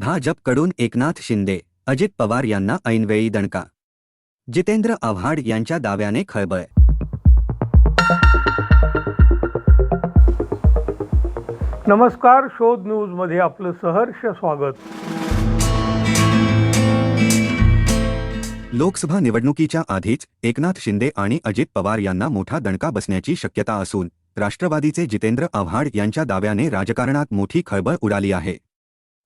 भाजपकडून एकनाथ शिंदे अजित पवार यांना ऐनवेळी दणका. जितेंद्र आव्हाड यांच्या दाव्याने खळबळ. नमस्कार शोध न्यूजमध्ये आपलं सहर्ष स्वागत. लोकसभा निवडणुकीच्या आधीच एकनाथ शिंदे आणि अजित पवार यांना मोठा दणका बसण्याची शक्यता असून राष्ट्रवादीचे जितेंद्र आव्हाड यांच्या दाव्याने राजकारणात मोठी खळबळ उडाली आहे.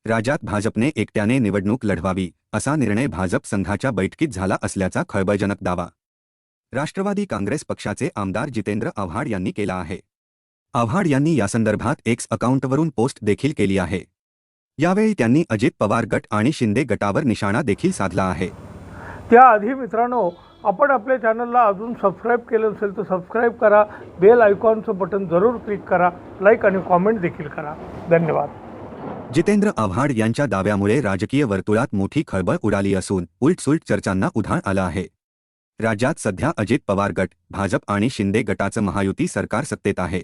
राज्यात भाजपने एकट्याने निवडणूक लढवावी असा निर्णय भाजप संघाच्या बैठकीत झाला असल्याचा खळबळजनक दावा. राष्ट्रवादी काँग्रेस पक्षाचे आमदार जितेंद्र आव्हाड यांनी केला आहे. आव्हाड यांनी यासंदर्भात एक्स अकाउंटवरून पोस्ट देखील केली आहे. यावेळी त्यांनी अजित पवार गट आणि शिंदे गटावर निशाणा देखील साधला आहे. त्याआधी मित्रांनो आपण आपल्या चॅनलला अजून सबस्क्राईब केलं असेल तर सबस्क्राईब करा बेल आयकॉनचं बटन जरूर क्लिक करा लाईक आणि कॉमेंट देखील करा. धन्यवाद. जितेंद्र आव्हाड यांच्या दाव्यामुळे राजकीय वर्तुळात मोठी खळबळ उडाली असून उलटसुलट चर्चांना उधाण आलं आहे. राज्यात सध्या अजित पवार गट भाजप आणि शिंदे गटाचं महायुती सरकार सत्तेत आहे.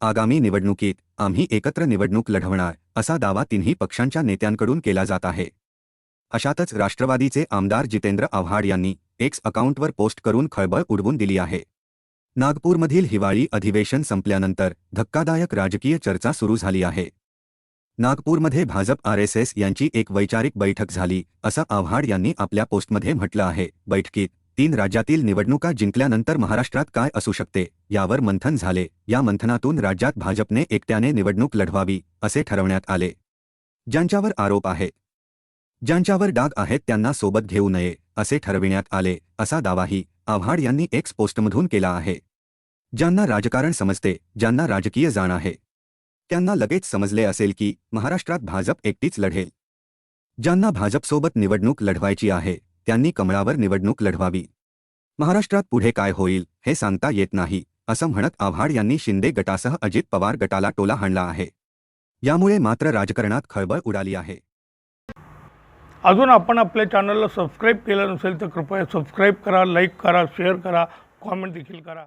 आगामी निवडणुकीत आम्ही एकत्र निवडणूक लढवणार असा दावा तिन्ही पक्षांच्या नेत्यांकडून केला जात आहे. अशातच राष्ट्रवादीचे आमदार जितेंद्र आव्हाड यांनी एक्स अकाउंटवर पोस्ट करून खळबळ उडवून दिली आहे. नागपूरमधील हिवाळी अधिवेशन संपल्यानंतर धक्कादायक राजकीय चर्चा सुरू झाली आहे. नागपूरमध्ये भाजप आरएसएस यांची एक वैचारिक बैठक झाली असं आव्हाड यांनी आपल्या पोस्टमध्ये म्हटलं आहे. बैठकीत तीन राज्यातील निवडणुका जिंकल्यानंतर महाराष्ट्रात काय असू शकते यावर मंथन झाले. या मंथनातून राज्यात भाजपने एकट्याने निवडणूक लढवावी असे ठरवण्यात आले. ज्यांच्यावर आरोप आहे ज्यांच्यावर डाग आहेत त्यांना सोबत घेऊ नये असे ठरविण्यात आले असा दावाही आव्हाड यांनी एक्स पोस्टमधून केला आहे. ज्यांना राजकारण समजते ज्यांना राजकीय जाण आहे. त्यांना लगेच समजले असेल की महाराष्ट्रात भाजप एकटीच लढेल. ज्यांना भाजपसोबत निवडणूक लढवायची आहे त्यांनी कमळावर निवडणूक लढवावी. महाराष्ट्रात पुढे काय होईल हे सांगता येत नाही असं म्हणत आव्हाड यांनी शिंदे गटासह अजित पवार गटाला टोला हाणला आहे. यामुळे मात्र राजकारणात खळबळ उडाली आहे. अजून आपण आपल्या चॅनलला सबस्क्राईब केलं नसेल तर कृपया सबस्क्राईब करा लाईक करा शेअर करा कॉमेंट देखील करा.